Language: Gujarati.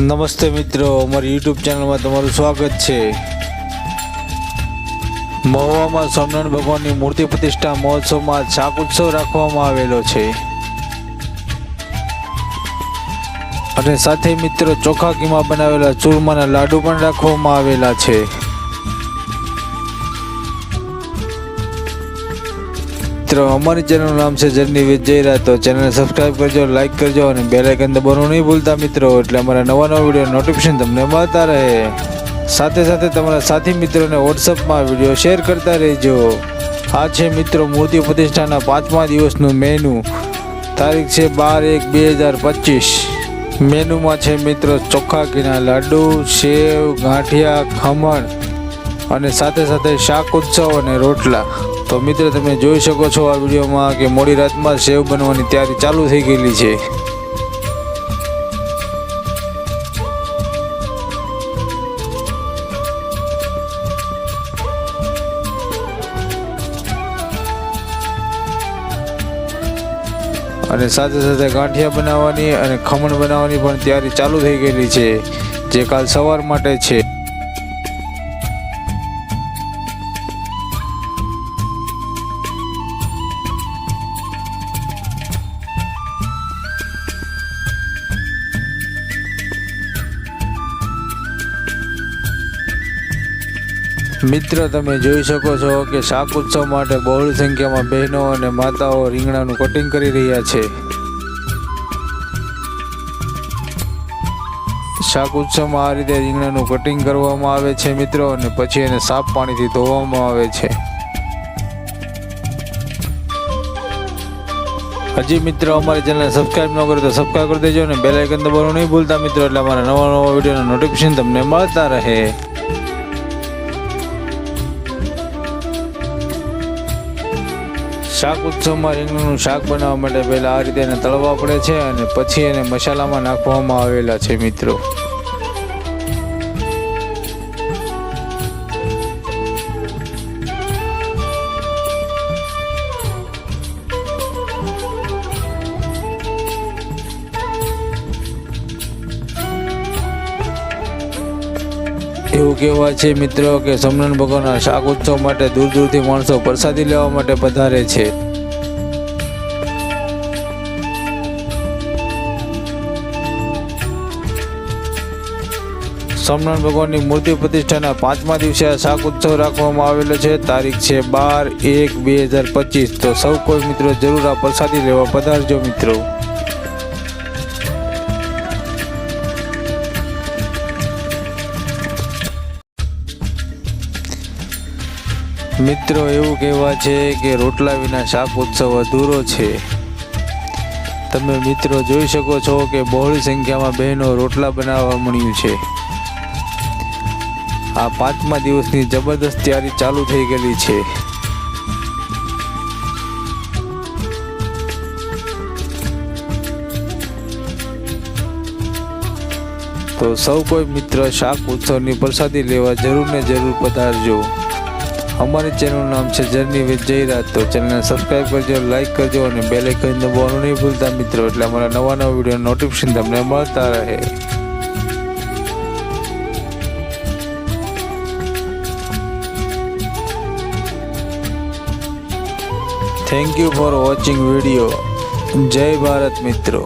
નમસ્તે મિત્રો, અમારી યુટ્યુબ ચેનલમાં તમારું સ્વાગત છે. મહુવામાં સ્વામિનારાયણ ભગવાનની મૂર્તિ પ્રતિષ્ઠા મહોત્સવમાં શાક ઉત્સવ રાખવામાં આવેલો છે. અને સાથે મિત્રો ચોખા ઘીમાં બનાવેલા ચૂરમાના લાડુ પણ રાખવામાં આવેલા છે. મિત્રો, અમારી ચેનલનું નામ છે જર્ની વિથ જયરા તો ચેનલને સબસ્ક્રાઇબ કરજો લાઇક કરજો અને બેલાઇકન દબાવવાનું નહીં ભૂલતા મિત્રો. એટલે અમારા નવા નવા વીડિયો નોટિફિકેશન તમને મળતા રહે. સાથે સાથે તમારા સાથી મિત્રોને વોટ્સઅપમાં વીડિયો શેર કરતા રહેજો. આ છે મિત્રો મૂર્તિ પ્રતિષ્ઠાના પાંચમા દિવસનું મેનુ તારીખ છે બાર એક બે હજાર પચીસ. મેનુમાં છે મિત્રો ચોખ્ખા ઘીના લાડુ, સેવ, ગાંઠિયા, ખમણ અને સાથે સાથે શાક ઉત્સવ અને રોટલા. તો મિત્ર, તમે જોઈ શકો છો આ વિડીયોમાં કે મોડી રાતમાં સેવ બનવાની તૈયારી ચાલુ થઈ ગયેલી છે. અને સાથે સાથે ગાંઠિયા બનાવવાની અને ખમણ બનાવવાની પણ તૈયારી ચાલુ થઈ ગયેલી છે, જે કાલ સવાર માટે છે. મિત્ર, તમે જોઈ શકો છો કે શાક ઉત્સવ માટે બહોળી સંખ્યામાં બહેનો અને માતાઓ રીંગણાનું કટિંગ કરી રહ્યા છે. શાક ઉત્સવમાં આ રીતે રીંગણાનું કટિંગ કરવામાં આવે છે, મિત્રો, અને પછી એને સાફ પાણીથી ધોવામાં આવે છે. હજી મિત્રો, અમારી ચેનલને સબસ્ક્રાઇબ ન કરો તો સબસ્ક્રાઇબ કરી દેજો અને બેલ આઇકન દબાવવાનું નહીં ભૂલતા, મિત્રો, એટલે અમારા નવા નવા વિડીયોના નોટિફિકેશન તમને મળતા રહે. શાક ઉત્સવમાં રીંગણનું શાક બનાવવા માટે પહેલાં આ રીતે એને તળવા પડે છે અને પછી એને મસાલામાં નાખવામાં આવેલા છે મિત્રો. એવું કહેવાય છે મિત્રો કે સમરણ ભગવાનના શાક ઉત્સવ માટે દૂર દૂરથી માણસો પ્રસાદી લેવા માટે પધારે છે. સોમનાથ ભગવાનની મૂર્તિ પ્રતિષ્ઠાના પાંચમા દિવસે આ શાક ઉત્સવ રાખવામાં આવેલો છે. તારીખ છે બાર એક બે હજાર પચીસ. તો સૌ કોઈ મિત્રો જરૂર આ પ્રસાદી લેવા પધારજો મિત્રો. મિત્રો, એવું કહેવા છે કે રોટલા વિના શાક ઉત્સવ અધૂરો છે. તમે મિત્રો જોઈ શકો છો કે બહોળી સંખ્યામાં બહેનો રોટલા બનાવવા મળ્યું છે. આ પાંચમા દિવસની જબરદસ્ત તૈયારી ચાલુ થઈ ગયેલી છે. તો સૌ કોઈ મિત્ર શાક ઉત્સવની પ્રસાદી લેવા જરૂર ને જરૂર પધારજો. અમારી ચેનલનું નામ છે જર્ની વિથ જયરાજ તો ચેનલને સબસ્ક્રાઈબ કરજો લાઇક કરજો અને બેલ આઇકન દબાવવાનું નહીં ભૂલતા મિત્રો. એટલે અમારા નવા નવા વીડિયો નોટિફિકેશન તમને મળતા રહે. Thank you for watching video જય ભારત મિત્રો.